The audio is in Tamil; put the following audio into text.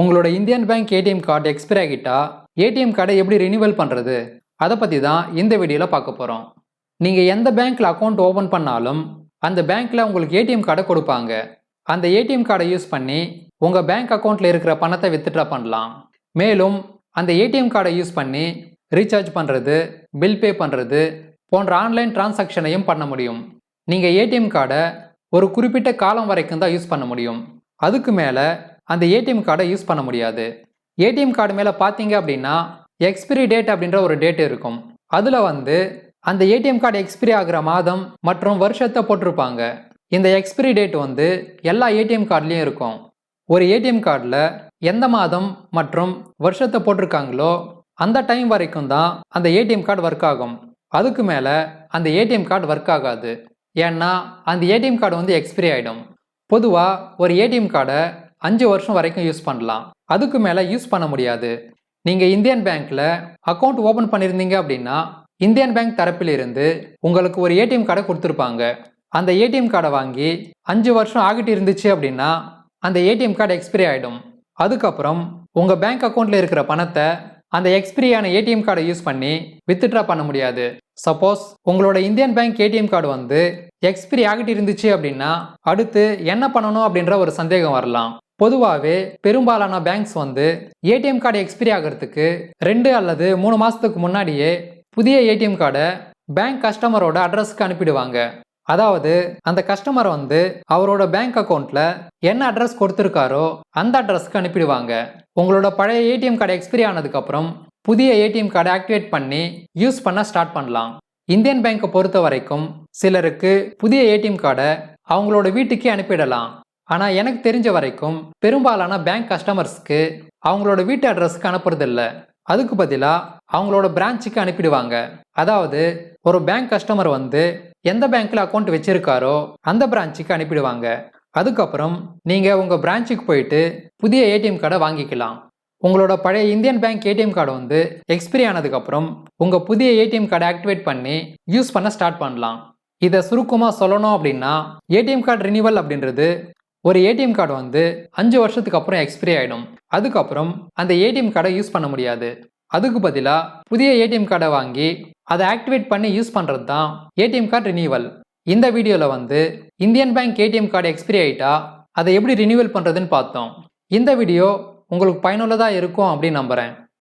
உங்களோட Indian bank ATM card expire ஆகிட்டா ஏடிஎம் கார்டை எப்படி ரினியூவல் பண்ணுறது அதை பற்றி தான் இந்த வீடியோவில் பார்க்க போகிறோம் நீங்கள் எந்த பேங்க்கில் அக்கௌண்ட் ஓப்பன் பண்ணாலும் அந்த பேங்க்கில் உங்களுக்கு ஏடிஎம் கார்டை கொடுப்பாங்க. அந்த ஏடிஎம் கார்டை யூஸ் பண்ணி உங்கள் பேங்க் அக்கௌண்ட்டில் இருக்கிற பணத்தை வித்ட்ரா பண்ணலாம். மேலும் அந்த ஏடிஎம் கார்டை யூஸ் பண்ணி ரீசார்ஜ் பண்ணுறது பில் பே பண்ணுறது போன்ற ஆன்லைன் டிரான்சாக்ஷனையும் பண்ண முடியும். நீங்கள் ஏடிஎம் கார்டை ஒரு குறிப்பிட்ட காலம் வரைக்கும் தான் யூஸ் பண்ண முடியும். அதுக்கு மேலே அந்த ஏடிஎம் கார்டை யூஸ் பண்ண முடியாது. ஏடிஎம் கார்டு மேலே பார்த்தீங்க அப்படின்னா எக்ஸ்பிரி டேட் அப்படின்ற ஒரு டேட் இருக்கும். அதில் வந்து அந்த ஏடிஎம் கார்டு எக்ஸ்பிரி ஆகிற மாதம் மற்றும் வருஷத்தை போட்டிருப்பாங்க. இந்த எக்ஸ்பிரி டேட் வந்து எல்லா ஏடிஎம் கார்டுலேயும் இருக்கும். ஒரு ஏடிஎம் கார்டில் எந்த மாதம் மற்றும் வருஷத்தை போட்டிருக்காங்களோ அந்த டைம் வரைக்கும் தான் அந்த ஏடிஎம் கார்டு ஒர்க் ஆகும். அதுக்கு மேலே அந்த ஏடிஎம் கார்டு ஒர்க் ஆகாது. ஏன்னா அந்த ஏடிஎம் கார்டு வந்து எக்ஸ்பிரி ஆகிடும் பொதுவாக ஒரு ஏடிஎம் கார்டை அஞ்சு வருஷம் வரைக்கும் யூஸ் பண்ணலாம். அதுக்கு மேலே யூஸ் பண்ண முடியாது. நீங்கள் இந்தியன் பேங்க்கில் அக்கௌண்ட் ஓப்பன் பண்ணியிருந்தீங்க அப்படின்னா இந்தியன் பேங்க் தரப்பிலிருந்து உங்களுக்கு ஒரு ஏடிஎம் கார்டை கொடுத்துருப்பாங்க. அந்த ஏடிஎம் கார்டை வாங்கி அஞ்சு வருஷம் ஆகிட்டு இருந்துச்சு அப்படின்னா அந்த ஏடிஎம் கார்டு எக்ஸ்பிரி ஆகிடும் அதுக்கப்புறம் உங்கள் பேங்க் அக்கௌண்ட்டில் இருக்கிற பணத்தை அந்த எக்ஸ்பிரியான ஏடிஎம் கார்டை யூஸ் பண்ணி வித்ட்ரா பண்ண முடியாது. சப்போஸ் உங்களோட இந்தியன் பேங்க் ஏடிஎம் கார்டு வந்து எக்ஸ்பிரி ஆகிட்டு இருந்துச்சு அப்படின்னா அடுத்து என்ன பண்ணணும் அப்படின்ற ஒரு சந்தேகம் வரலாம். பொதுவாகவே பெரும்பாலான பேங்க்ஸ் வந்து ஏடிஎம் கார்டு எக்ஸ்பிரி ஆகிறதுக்கு ரெண்டு அல்லது மூணு மாதத்துக்கு முன்னாடியே புதிய ஏடிஎம் கார்டை பேங்க் கஸ்டமரோட அட்ரஸ்க்கு அனுப்பிடுவாங்க. அதாவது அந்த கஸ்டமர் வந்து அவரோட பேங்க் அக்கௌண்ட்ல என்ன அட்ரஸ் கொடுத்துருக்காரோ அந்த அட்ரஸ்க்கு அனுப்பிடுவாங்க. உங்களோட பழைய ஏடிஎம் கார்டு எக்ஸ்பிரி ஆனதுக்கப்புறம் புதிய ஏடிஎம் கார்டை ஆக்டிவேட் பண்ணி யூஸ் பண்ண ஸ்டார்ட் பண்ணலாம். இந்தியன் பேங்க்கை பொறுத்த வரைக்கும் சிலருக்கு புதிய ஏடிஎம் கார்டை அவங்களோட வீட்டுக்கே அனுப்பிடலாம். ஆனால் எனக்கு தெரிஞ்ச வரைக்கும் பெரும்பாலான பேங்க் கஸ்டமர்ஸ்க்கு அவங்களோட வீட்டு அட்ரஸ்க்கு அனுப்புறதில்ல. அதுக்கு பதிலாக அவங்களோட பிரான்ச்சுக்கு அனுப்பிடுவாங்க. அதாவது ஒரு பேங்க் கஸ்டமர் வந்து எந்த பேங்க்கில் அக்கௌண்ட் வச்சிருக்காரோ அந்த பிரான்ச்சுக்கு அனுப்பிடுவாங்க. அதுக்கப்புறம் நீங்கள் உங்கள் பிரான்ச்சுக்கு போயிட்டு புதிய ஏடிஎம் கார்டை வாங்கிக்கலாம். உங்களோட பழைய இந்தியன் பேங்க் ஏடிஎம் கார்டு வந்து எக்ஸ்பிரி ஆனதுக்கப்புறம் உங்கள் புதிய ஏடிஎம் கார்டை ஆக்டிவேட் பண்ணி யூஸ் பண்ண ஸ்டார்ட் பண்ணலாம். இதை சுருக்கமாக சொல்லணும் அப்படின்னா ஏடிஎம் கார்டு ரினிவல் அப்படின்றது ஒரு ஏடிஎம் கார்டு வந்து அஞ்சு வருஷத்துக்கு அப்புறம் எக்ஸ்பிரி ஆகிடும் அதுக்கப்புறம் அந்த ஏடிஎம் கார்டை யூஸ் பண்ண முடியாது. அதுக்கு பதிலாக புதிய ஏடிஎம் கார்டை வாங்கி அதை ஆக்டிவேட் பண்ணி யூஸ் பண்ணுறது தான் ஏடிஎம் கார்டு ரினியூவல் இந்த வீடியோவில் வந்து Indian bank ATM card expiry ஆகிட்டா அதை எப்படி ரினியூவல் பண்ணுறதுன்னு பார்த்தோம். இந்த வீடியோ உங்களுக்கு பயனுள்ளதாக இருக்கும் அப்படின்னு நம்புகிறேன்